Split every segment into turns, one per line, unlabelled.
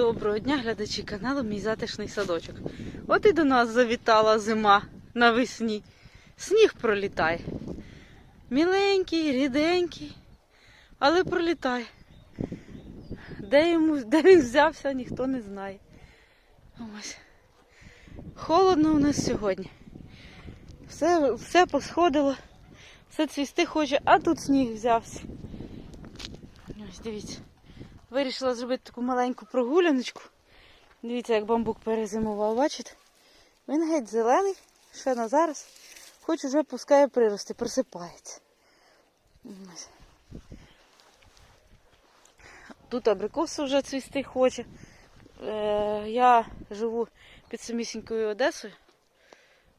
Доброго дня, глядачі каналу Мій затишний садочок. От і до нас завітала зима навесні. Сніг пролітає. Міленький, ріденький, але пролітає. Де, йому, де він взявся, ніхто не знає. Ось. Холодно у нас сьогодні. Все, все посходило, все цвісти хоче, а тут сніг взявся. Ось дивіться. Вирішила зробити таку маленьку прогуляночку. Дивіться, як бамбук перезимував, бачите? Він геть зелений, ще на зараз. Хоч уже пускає прирости, просипається. Тут абрикоси вже цвісти хоче. Е, я живу під самісінькою Одесою.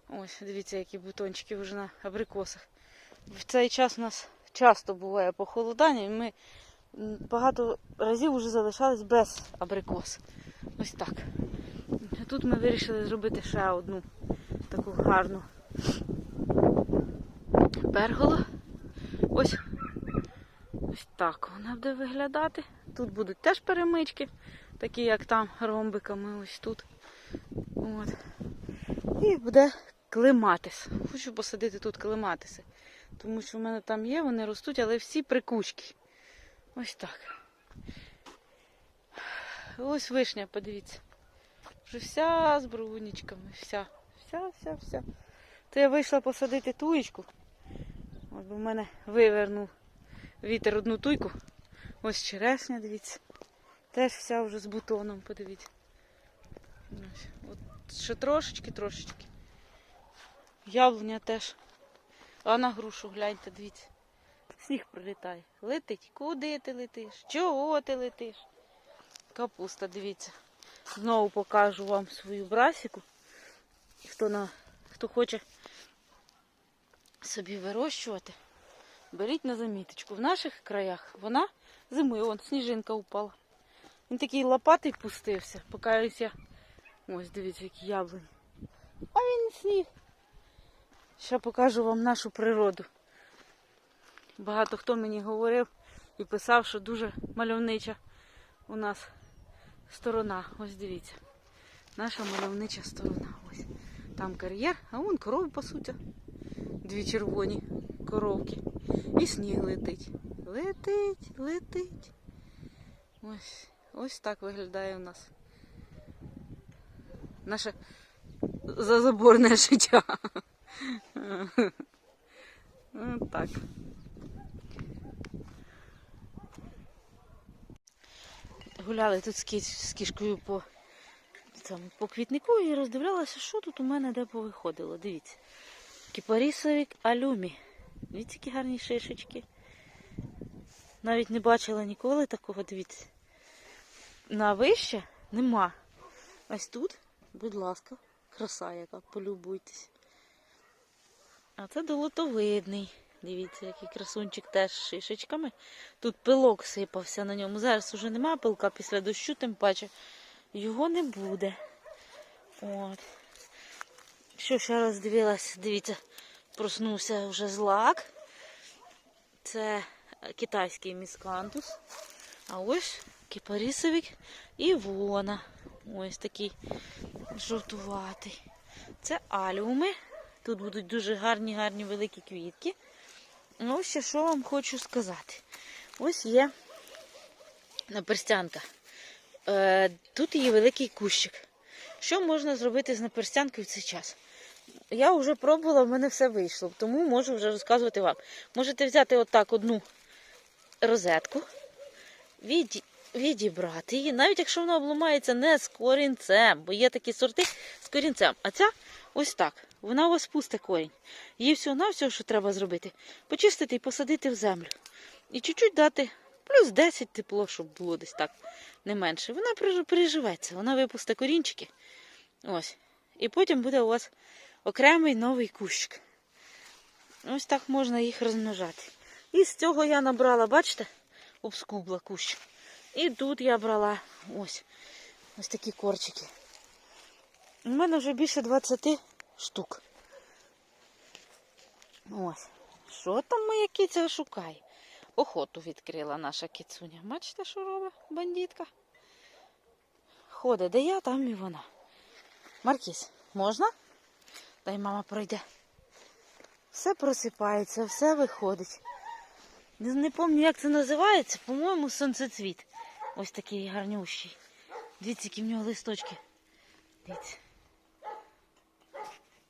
Ось, дивіться, які бутончики вже на абрикосах. В цей час у нас часто буває похолодання, і ми багато разів вже залишались без абрикос. Ось так. Тут ми вирішили зробити ще одну таку гарну перголу. Ось. Ось так вона буде виглядати. Тут будуть теж перемички, такі як там ромбиками, ось тут. От. І буде клематис. Хочу посадити тут клематиси. Тому що в мене там є, вони ростуть, але всі прикучки. Ось так. Ось вишня, подивіться. Вже вся з брунічками. Вся, вся, вся, вся. То я вийшла посадити туєчку. От бо в мене вивернув вітер одну туйку. Ось черешня, дивіться. Теж вся вже з бутоном, подивіться. От ще трошечки, трошечки. Яблуня теж. А на грушу гляньте, дивіться. Сніг прилітає. Летить. Куди ти летиш? Чого ти летиш? Капуста, дивіться. Знову покажу вам свою брасіку. Хто, на, хто хоче собі вирощувати, беріть на заміточку. В наших краях вона зимою, вон сніжинка упала. Він такий лопатий пустився, поки ось дивіться, які яблуні. А він сніг. Ще покажу вам нашу природу. Багато хто мені говорив і писав, що дуже мальовнича у нас сторона. Ось дивіться. Наша мальовнича сторона. Ось. Там кар'єр, а вон корови пасуться. Дві червоні коровки. І сніг летить. Летить, летить. Ось, ось так виглядає у нас. Наше зазаборне життя. От так. Гуляли тут з, кіс- з кішкою по, там, по квітнику і роздивлялася, що тут у мене де повиходило. Дивіться. Кіпарісовик алюмі. Дивіться, які гарні шишечки. Навіть не бачила ніколи такого, дивіться. На вище нема. Ось тут, будь ласка, краса яка, полюбуйтесь. А це долотовидний. Дивіться, який красунчик теж з шишечками. Тут пилок сипався на ньому. Зараз уже нема пилка після дощу, тим паче його не буде. От. Що ще раз дивилась, дивіться, проснувся вже злак. Це китайський міскантус. А ось кипарісовик і вона. Ось такий жовтуватий. Це аліуми. Тут будуть дуже гарні, гарні великі квітки. Ну, ще що вам хочу сказати. Ось є наперстянка. Е, тут є великий кущик. Що можна зробити з наперстянкою в цей час? Я вже пробувала, в мене все вийшло, тому можу вже розказувати вам. Можете взяти отак одну розетку, віді- відібрати її, навіть якщо вона обламається не з корінцем, бо є такі сорти з корінцем. А ця ось так. Вона у вас пусте корінь. Її всього на всього, що треба зробити, почистити і посадити в землю. І чуть-чуть дати плюс 10 тепло, щоб було десь так не менше. Вона приживеться, вона випусте корінчики. Ось. І потім буде у вас окремий новий кущик. Ось так можна їх розмножати. І з цього я набрала, бачите, обскубла кущ. І тут я брала ось ось такі корчики. У мене вже більше 20 штук. Ось. Що там моя киця шукає? Охоту відкрила наша кицуня. Бачите, що робить бандитка? ходить. Де я, там і вона. Маркіс, можна? Дай мама пройде. Все просипається, все виходить. Не, не пам'ятаю, як це називається. По-моєму, сонцецвіт. Ось такий гарнющий. Дивіться, які в нього листочки. Дивіться.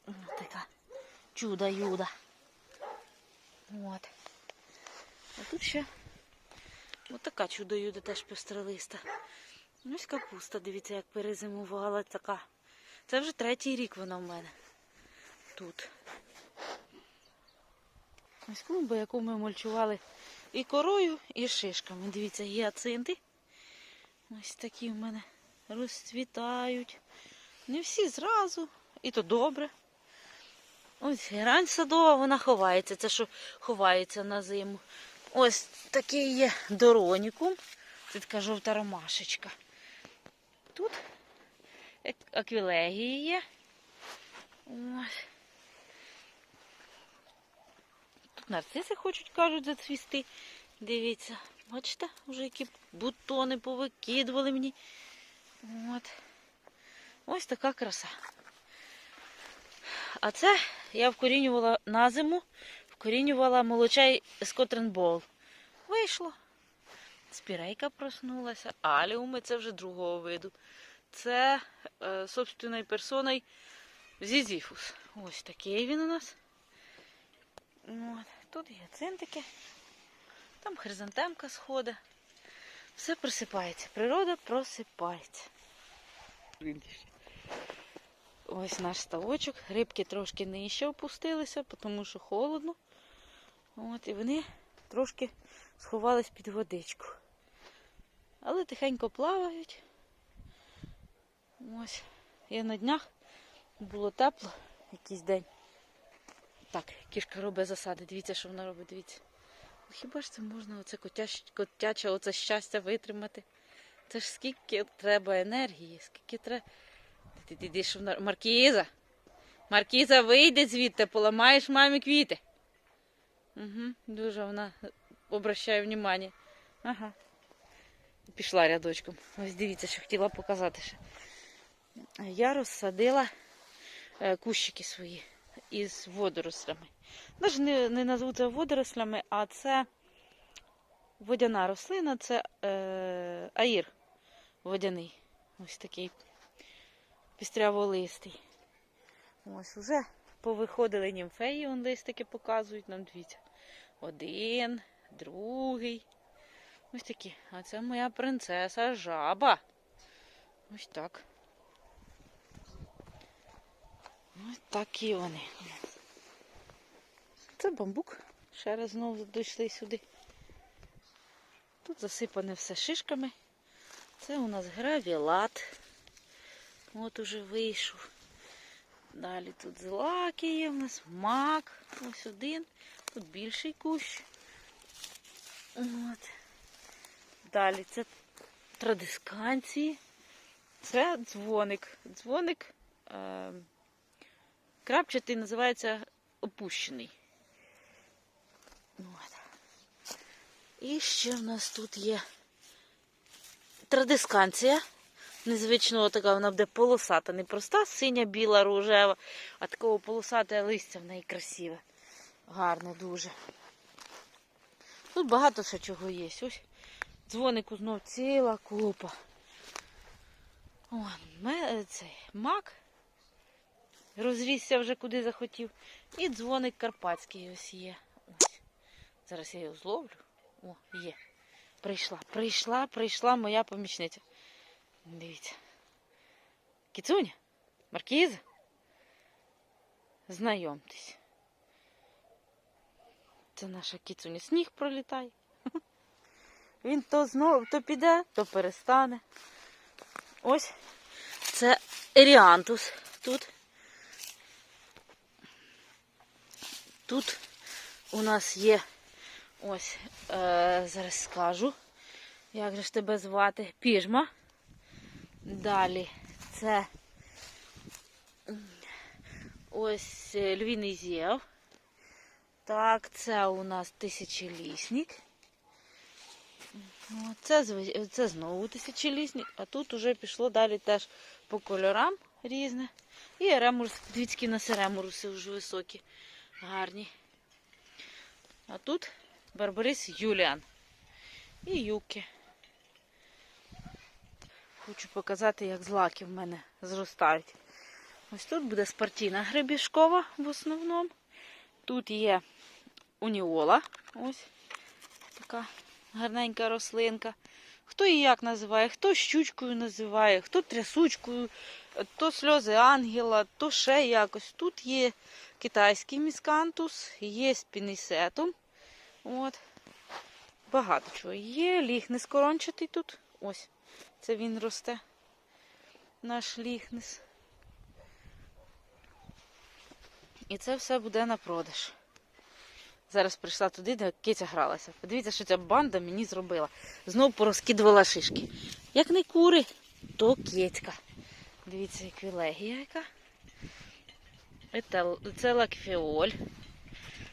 Ось така чудо-юда. От. А тут ще ось така чудо-юда теж пестролиста. Ось капуста, дивіться, як перезимувала така. Це вже третій рік вона в мене. Тут. Ось клумба, яку ми мульчували і корою, і шишками. Дивіться, гіацинти. Ось такі в мене розцвітають. Не всі зразу, і то добре. Ось герань садова, вона ховається. Це що ховається на зиму. Ось такий є доронікум. Це така жовта ромашечка. Тут аквілегії є. Ось. Тут нарциси хочуть, кажуть, зацвісти. Дивіться, бачите, вже які бутони повикидували мені. От. Ось така краса. А це я вкорінювала на зиму, вкорінювала молочай скотренбол. Вийшло. Спірейка проснулася, аліуми це вже другого виду. Це е, собственною персоною Зізіфус. Ось такий він у нас. От. Тут є цинтики, там хризантемка сходить. Все просипається. Природа просипається. Ось наш ставочок. Рибки трошки нижче опустилися, тому що холодно. От, і вони трошки сховались під водичку. Але тихенько плавають. Ось. Я на днях було тепло якийсь день. Так, кішка робить засади. Дивіться, що вона робить, дивіться. Ну, Хіба ж це можна оце котяч, котяче оце щастя витримати? Це ж скільки треба енергії, скільки треба. Ти, ти, що. Маркіза! Маркіза, вийди звідти, поламаєш мамі квіти. Угу, дуже вона обращає внимання. Ага. Пішла рядочком. Ось дивіться, що хотіла показати ще. Я розсадила е, кущики свої із водорослями. Навіть не, не назву це водорослями, а це водяна рослина, це е, аїр водяний. Ось такий пістряволистий. Ось уже повиходили німфеї, он листики показують нам дивіться. Один, другий. Ось такі. А це моя принцеса жаба. Ось так. Ось такі вони. Це бамбук. Ще раз знову дійшли сюди. Тут засипане все шишками. Це у нас гравілат. От уже вийшов. Далі тут злаки є, у нас мак. Ось один. Тут більший кущ. От. Далі це традисканції. Це дзвоник. Дзвоник е, крапчатий називається опущений. От. І ще в нас тут є традисканція. Незвичного така вона буде полосата, не проста синя, біла, рожева, а такого полосате листя в неї красиве. Гарне дуже. Тут багато ще чого є. Ось дзвонику знов ціла купа. О, цей мак розрісся вже куди захотів. І дзвоник карпатський ось є. Зараз я його зловлю. О, є. Прийшла, прийшла, прийшла моя помічниця. Дивіться. Кіцуня, Маркіза. Знайомтесь. Це наша кіцуня. Сніг пролітає. Він то знову то піде, то перестане. Ось це еріантус тут. Тут у нас є ось, е, зараз скажу, як же ж тебе звати? Піжма. Далі це ось е, львіний зєв. Так, це у нас тисячолісник. Це, це знову тисячолісник, а тут уже пішло далі теж по кольорам різне. І ремурс, дивіться, які нас ремуруси вже високі, гарні. А тут Барбарис Юліан і юки. Хочу показати, як злаки в мене зростають. Ось тут буде спартійна гребішкова в основному. Тут є уніола. Ось така гарненька рослинка. Хто її як називає, хто щучкою називає, хто трясучкою, то сльози ангела, то ще якось. Тут є китайський міскантус, є спінісетум. От. Багато чого. Є ліхнес корончатий тут. Ось. Це він росте. Наш ліхнес. І це все буде на продаж. Зараз прийшла туди, де киця гралася. Подивіться, що ця банда мені зробила. Знову порозкидувала шишки. Як не кури, то кицька. Дивіться, еквілегія яка. Це, лакфеоль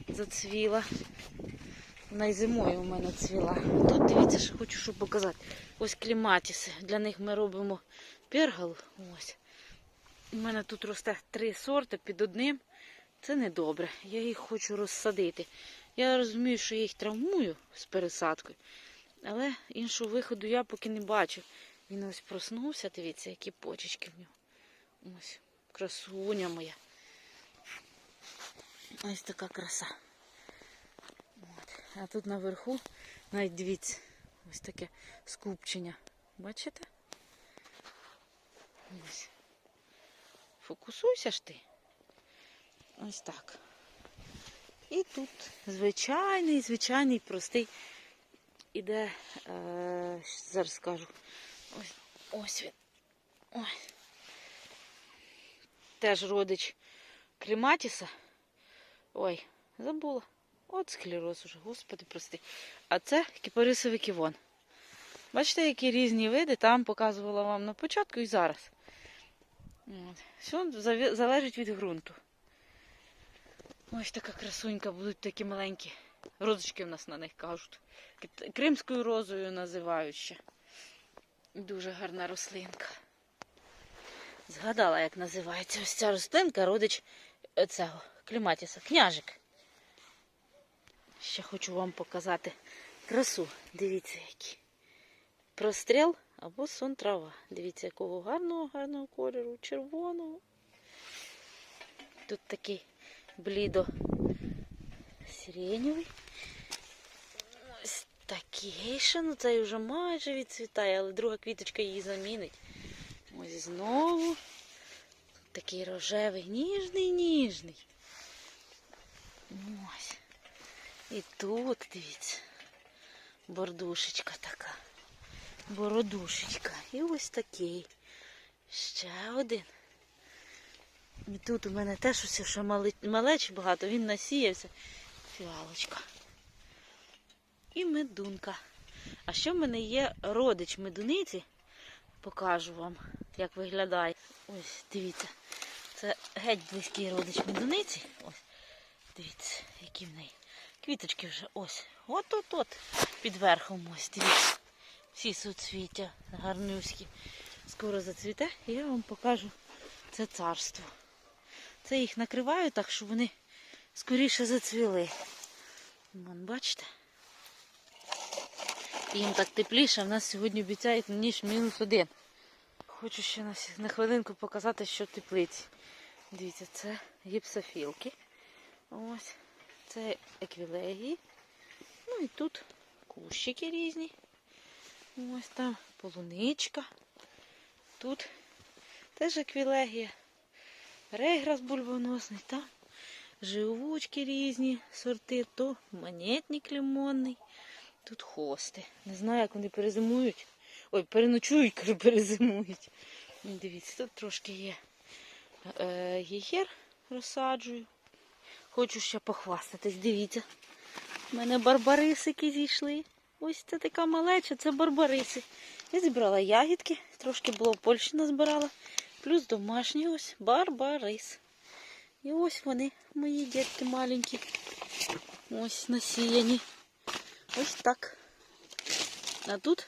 зацвіла. Вона й зимою у мене цвіла. Тут дивіться, що хочу щоб показати. Ось кліматіси. Для них ми робимо пергал. Ось. У мене тут росте три сорти під одним. Це недобре. Я їх хочу розсадити. Я розумію, що я їх травмую з пересадкою, але іншого виходу я поки не бачу. Він ось проснувся, дивіться, які почечки в нього. Ось, красуня моя. Ось така краса. А тут наверху, навіть дивіться, ось таке скупчення. Бачите? Ось. Фокусуйся ж ти. Ось так. І тут звичайний, звичайний, простий. Іде, е, зараз скажу. Ось, ось він. Ось. Теж родич Кліматіса. Ой, забула. От склероз уже, господи, прости. А це кіпарисовий ківон. Бачите, які різні види, там показувала вам на початку і зараз. Все залежить від ґрунту. Ось така красунька, будуть такі маленькі. Розочки в нас на них кажуть. Кримською розою називають ще. Дуже гарна рослинка. Згадала, як називається ось ця рослинка, родич е, цього кліматіса, княжик. Ще хочу вам показати красу. Дивіться, які. Простріл або сон трава. Дивіться, якого гарного, гарного кольору, червоного. Тут такий блідо сиреневий. Ось такий ще, ну цей вже майже відцвітає, але друга квіточка її замінить. Ось знову. Такий рожевий, ніжний, ніжний. Ось. І тут, дивіться, бордушечка така. Бородушечка. І ось такий. Ще один. І тут у мене теж усе мали- малеч багато, він насіявся. Фіалочка. І медунка. А ще в мене є родич медуниці. Покажу вам, як виглядає. Ось, дивіться. Це геть близький родич медуниці. Ось. Дивіться, які в неї. Квіточки вже ось. От-от-от. Під верхом ось. Дивіться. Всі суцвіття гарнюські. Скоро зацвіте, і я вам покажу це царство. Це їх накриваю так, щоб вони скоріше зацвіли. Вон, бачите? Їм так тепліше, в нас сьогодні обіцяють ніж мінус один. Хочу ще на, на хвилинку показати, що теплиці. Дивіться, це гіпсофілки. Ось. Це еквілегії. Ну і тут кущики різні. Ось там полуничка. Тут теж еквілегія. Реграс бульбоносний, там живучки різні сорти, то монетник лимонний, тут хости. Не знаю, як вони перезимують. Ой, переночують, кажу, перезимують. Дивіться, тут трошки є е, гігер розсаджую. Хочу ще похвастатись, дивіться. У мене барбарисики зійшли. Ось це така малеча, це барбариси. Я зібрала ягідки, трошки було в Польщі назбирала. Плюс домашній ось барбарис. І ось вони, мої дітки маленькі. Ось насіяні. Ось так. А тут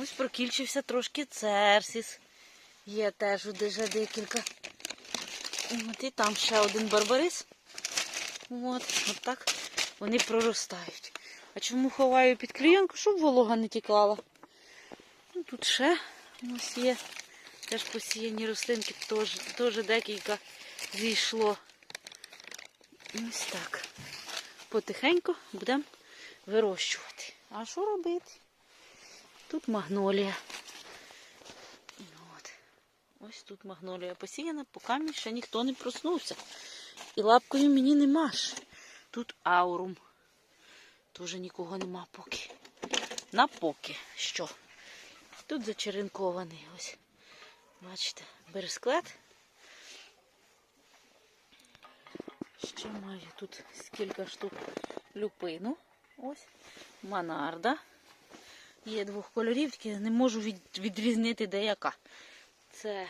ось прокільчився трошки церсіс. Є теж вже декілька. От і там ще один барбарис. От, от так вони проростають. А чому ховаю під клієнку, щоб волога не тікала? Ну, тут ще ось є. Теж посіяні рослинки, теж, теж декілька зійшло. Ось так. Потихеньку будемо вирощувати. А що робити? Тут магнолія. От. Ось тут магнолія посіяна, поки ще ніхто не проснувся. І лапкою мені не маш. Тут аурум. Тоже нікого нема поки. На поки що. Тут зачеренкований ось. Бачите, бересклет. Ще маю тут скільки штук люпину. Ось. Манарда. Є двох кольорів, тільки не можу від- відрізнити де яка. Це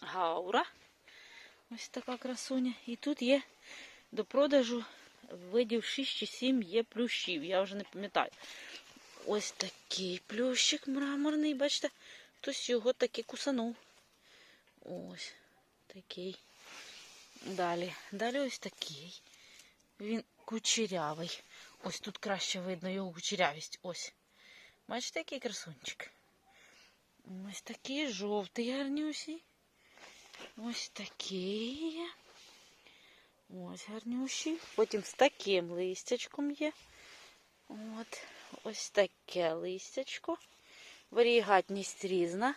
гаура. Ось така красуня. І тут є до продажу видів 6 чи 7 є плющів. Я вже не пам'ятаю. Ось такий плющик мраморний, бачите, хтось його таки кусанув. Ось такий. Далі. Далі ось такий. Він кучерявий. Ось тут краще видно його кучерявість. Ось. Бачите, який красунчик. Ось такий жовтий гарнюсій. Ось такий є. Ось гарнющий. Потім з таким листячком є. От. Ось таке листячко. Варігатність різна.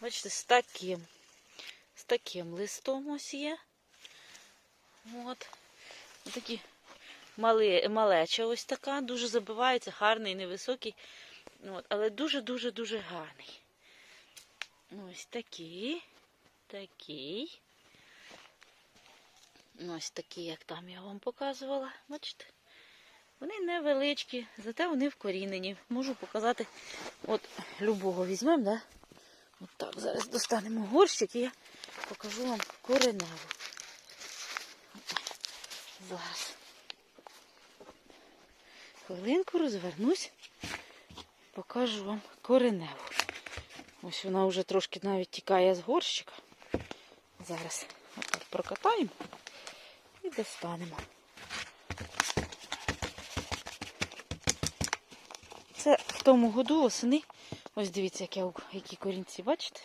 Бачите, з таким. З таким листом ось є. От. Такі мали, малеча ось така. Дуже забивається, гарний, невисокий. От. Але дуже-дуже-дуже гарний. Ось такий. Такий. Ось такі, як там я вам показувала. Бачите? Вони невеличкі, зате вони вкорінені. Можу показати, от любого візьмемо, да? От так, зараз достанемо горщик і я покажу вам кореневу. Зараз. Хвилинку розвернусь, покажу вам кореневу. Ось вона вже трошки навіть тікає з горщика. Зараз отак прокатаємо і достанемо. Це в тому году восени. Ось дивіться, як я, які корінці, бачите?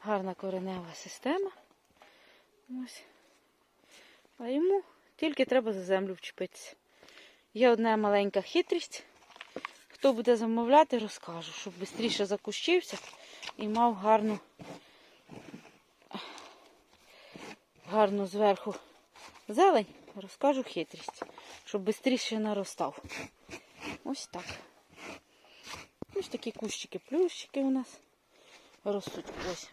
Гарна коренева система. Ось. А йому тільки треба за землю вчепитися. Є одна маленька хитрість. Хто буде замовляти, розкажу, щоб швидше закущився і мав гарну, гарну зверху зелень, розкажу хитрість, щоб швидше наростав. Ось так. Ось такі кущики, плющики у нас ростуть. Ось.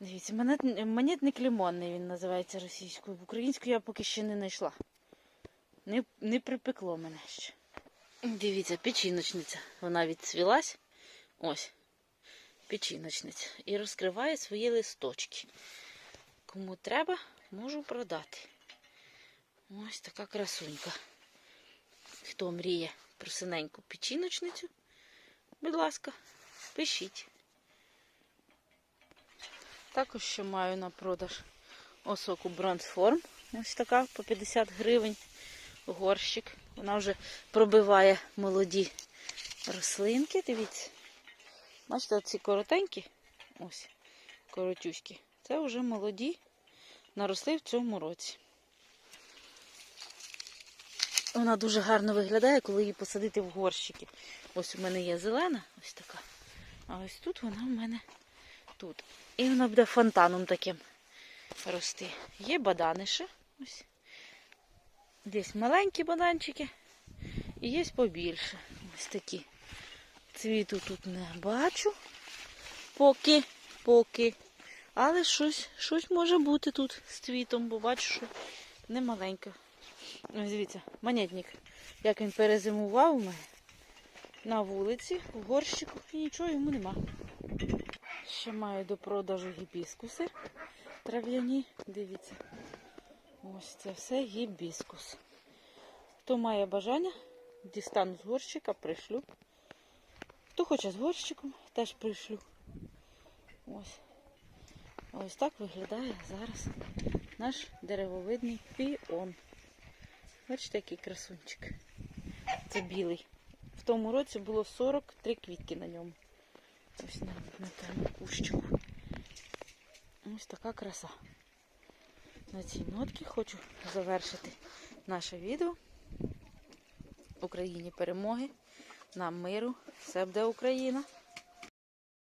Дивіться, монет- монетник лимонний він називається російською. Українською я поки ще не знайшла. Не, не припекло мене ще. Дивіться, печіночниця. Вона відцвілась. Ось. Печіночниця. І розкриває свої листочки. Кому треба, можу продати. Ось така красунька. Хто мріє про синеньку печіночницю, будь ласка, пишіть. Також ще маю на продаж осоку Бронзформ. Ось така по 50 гривень горщик. Вона вже пробиває молоді рослинки. Дивіться. Бачите, ці коротенькі, ось, коротюські. Це вже молоді, наросли в цьому році. Вона дуже гарно виглядає, коли її посадити в горщики. Ось у мене є зелена, ось така. А ось тут вона в мене тут. І вона буде фонтаном таким рости. Є бадани. Ось. Десь маленькі баданчики. І є побільше. Ось такі. Цвіту тут не бачу. Поки, поки. Але щось, щось може бути тут з цвітом, бо бачу, що не маленьке. Дивіться, монетник. Як він перезимував у мене на вулиці, в горщику, і нічого йому нема. Ще маю до продажу гібіскуси трав'яні. Дивіться. Ось це все гібіскус. Хто має бажання, Дістану з горщика, пришлю. Хто хоче з горщиком, теж пришлю. Ось. Ось так виглядає зараз наш деревовидний піон. Бачите, який красунчик. Це білий. В тому році було 43 квітки на ньому. Ось на, на тому кущику. Ось така краса. На цій нотці хочу завершити наше відео. Україні перемоги, нам миру, все буде Україна.